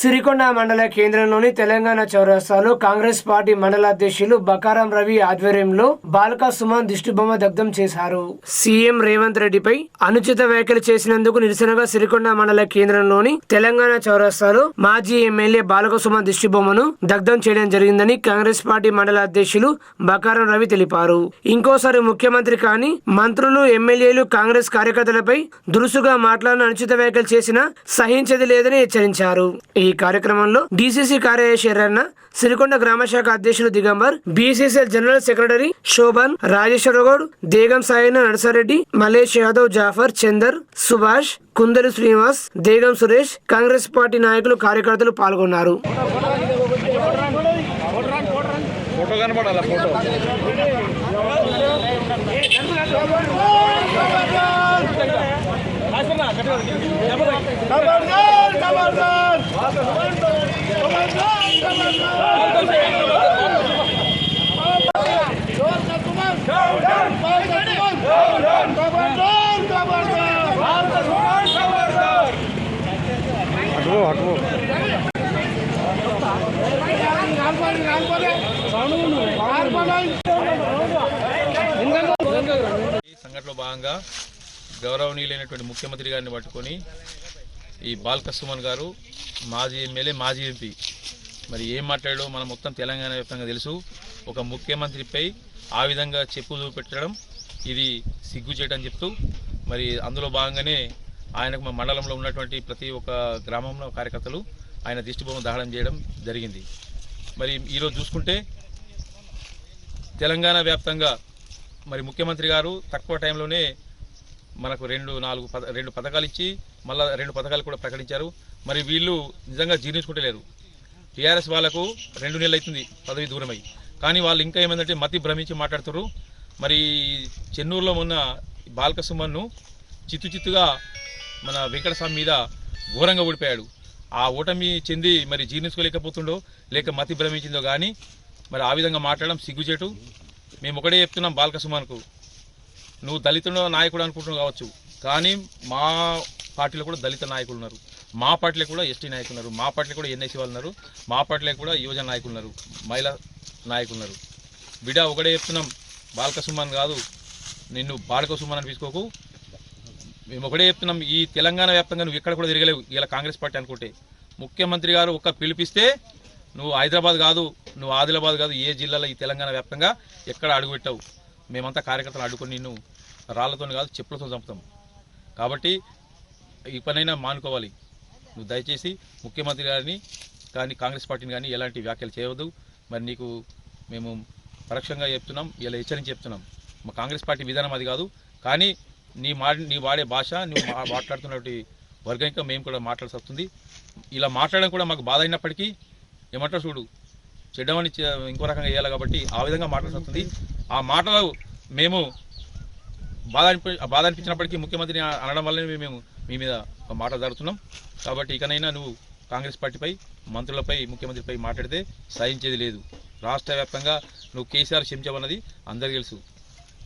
సిరికొండ మండల కేంద్రంలోని తెలంగాణ చౌరస్తాలో కాంగ్రెస్ పార్టీ మండల అధ్యక్షులు బకారం రవి ఆధ్వర్యంలో బాలక సుమన్ దిష్టిబొమ్మ దగ్ధం చేశారు. సీఎం రేవంత్ రెడ్డిపై అనుచిత వ్యాఖ్యలు చేసినందుకు నిరసనగా సిరికొండ మండల కేంద్రంలోని తెలంగాణ చౌరస్తాలో మాజీ ఎమ్మెల్యే బాలక సుమన్ దిష్టిబొమ్మను దగ్ధం చేయడం జరిగిందని కాంగ్రెస్ పార్టీ మండల అధ్యక్షులు బకారం రవి తెలిపారు. ఇంకోసారి ముఖ్యమంత్రి కానీ మంత్రులు ఎమ్మెల్యేలు కాంగ్రెస్ కార్యకర్తలపై దురుసుగా మాట్లాడిన అనుచిత వ్యాఖ్యలు చేసినా సహించేది లేదని హెచ్చరించారు. ఈ ఈ కార్యక్రమంలో డీసీసీ కార్యదర్శి ఎర్రన్న సిరికొండ గ్రామ శాఖ అధ్యక్షులు Digambar BCCL general secretary Shobhan Rajeshwargoud Degam Saina Narsareddy Malesh Yadav Jafar Chandar Subhash Kundari Srinivas Degam Suresh Congress party నాయకులు కార్యకర్తలు పాల్గొన్నారు. ఫోటో కనపడాలా ఫోటో ఈ సంఘటనలో భాగంగా గౌరవనీయులైనటువంటి ముఖ్యమంత్రి గారిని పట్టుకొని ఈ బాల్క సుమన్ గారు మాజీ ఎమ్మెల్యే మాజీ ఎంపీ. మరి ఏం మాట్లాడో మనం మొత్తం తెలంగాణ వ్యాప్తంగా తెలుసు. ఒక ముఖ్యమంత్రిపై ఆ విధంగా చెప్పు చూపెట్టడం ఇది సిగ్గు చేయడం చెప్తూ మరి అందులో భాగంగానే ఆయనకు మా మండలంలో ఉన్నటువంటి ప్రతి ఒక్క గ్రామంలో కార్యకర్తలు ఆయన దిష్టిబొమ్మ దహనం చేయడం జరిగింది. మరి ఈరోజు చూసుకుంటే తెలంగాణ వ్యాప్తంగా మరి ముఖ్యమంత్రి గారు తక్కువ టైంలోనే మనకు రెండు నాలుగు పద రెండు పథకాలు ఇచ్చి మళ్ళీ రెండు పథకాలు కూడా ప్రకటించారు. మరి వీళ్ళు నిజంగా జీర్ణించుకుంటలేరు. టీఆర్ఎస్ వాళ్ళకు రెండు నెలలు అవుతుంది పదవి దూరమై. కానీ వాళ్ళు ఇంకా ఏమైందంటే మతి భ్రమించి మాట్లాడుతారు మరి చెన్నూరులో ఉన్న బాలక సుమన్ను చిత్తు చిత్తుగా మన వెంకటస్వామి మీద ఘోరంగా ఓడిపోయాడు. ఆ ఓటమి చెంది మరి జీర్ణించుకోలేకపోతుండో లేక మతి భ్రమించిందో కానీ మరి ఆ విధంగా మాట్లాడడం సిగ్గుచేటు. మేము ఒకటే చెప్తున్నాం బాలకసుమన్కు. నువ్వు దళితుడు నాయకుడు అనుకుంటున్నావు కావచ్చు. కానీ మా పార్టీలో కూడా దళిత నాయకులు ఉన్నారు. మా పార్టీలో కూడా ఎస్టీ నాయకులు ఉన్నారు. మా పార్టీలో కూడా ఎన్ఐసి వాళ్ళు ఉన్నారు. మా పార్టీలో కూడా యువజన నాయకులు ఉన్నారు. మహిళా నాయకులు ఉన్నారు. బిడ్డ ఒకటే చెప్తున్నాం. బాలక సుమన్ కాదు. నిన్ను బాలక సుమన్ అనిపించుకోకు మేము ఒకటే చెప్తున్నాం. ఈ తెలంగాణ వ్యాప్తంగా నువ్వు ఎక్కడ కూడా తిరగలేవు. ఇలా కాంగ్రెస్ పార్టీ అనుకుంటే. ముఖ్యమంత్రి గారు ఒక్క పిలిపిస్తే నువ్వు హైదరాబాద్ కాదు. నువ్వు ఆదిలాబాద్ కాదు. ఏ జిల్లాలో ఈ తెలంగాణ వ్యాప్తంగా ఎక్కడ అడుగుపెట్టావు మేమంతా కార్యకర్తలు అడ్డుకొని నిన్ను రాళ్ళతో కాదు చెప్పులతో చంపుతాం. కాబట్టి ఈ పనైనా మానుకోవాలి. నువ్వు దయచేసి ముఖ్యమంత్రి గారిని కానీ కాంగ్రెస్ పార్టీని కానీ ఎలాంటి వ్యాఖ్యలు చేయవద్దు. మరి నీకు మేము పరోక్షంగా చెప్తున్నాం ఇలా హెచ్చరించి చెప్తున్నాం. మా కాంగ్రెస్ పార్టీ విధానం అది కాదు. కానీ నీ మా నీ వాడే భాష నువ్వు మా- మాట్లాడుతున్నటువంటి వర్గం ఇంకా మేము కూడా మాట్లాడాల్సి వస్తుంది. ఇలా మాట్లాడడం కూడా మాకు బాధ అయినప్పటికీ ఏమంటారు చూడు చెడ్డమని ఇంకో రకంగా వేయాలి కాబట్టి ఆ విధంగా మాట్లాడాల్సి వస్తుంది. ఆ మాటలు మేము బాధ అనిపి బాధ అనిపించినప్పటికీ ముఖ్యమంత్రిని అనడం వల్లనే మేము మీ మీద ఒక మాట జరుగుతున్నాం కాబట్టి ఇకనైనా నువ్వు కాంగ్రెస్ పార్టీపై మంత్రులపై ముఖ్యమంత్రిపై మాట్లాడితే సహించేది లేదు. రాష్ట్ర వ్యాప్తంగా నువ్వు కేసీఆర్ క్షమించమన్నది అందరికీ తెలుసు.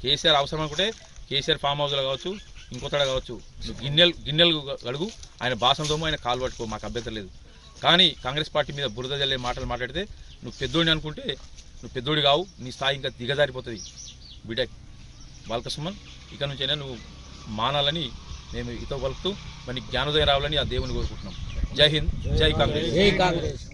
కేసీఆర్ అవసరం అనుకుంటే కేసీఆర్ ఫామ్ హౌస్లో కావచ్చు ఇంకొతడ కావచ్చు. నువ్వు గిన్నెలు గిన్నెలు గడుగు ఆయన భాషంతోమో ఆయన కాలు పట్టుకో మాకు అభ్యంతరం లేదు. కానీ కాంగ్రెస్ పార్టీ మీద బురద జల్లే మాటలు మాట్లాడితే నువ్వు పెద్దోడిని అనుకుంటే నువ్వు పెద్దోడు కావు నీ స్థాయి ఇంకా దిగజారిపోతుంది. బిడెక్ బాలక సుమన్ ఇక నుంచైనా నువ్వు మానాలని మేము ఇతో పలుకుతూ మరి జ్ఞానోదయం రావాలని ఆ దేవుని కోరుకుంటున్నాం. జై హింద్ జై కాంగ్రెస్.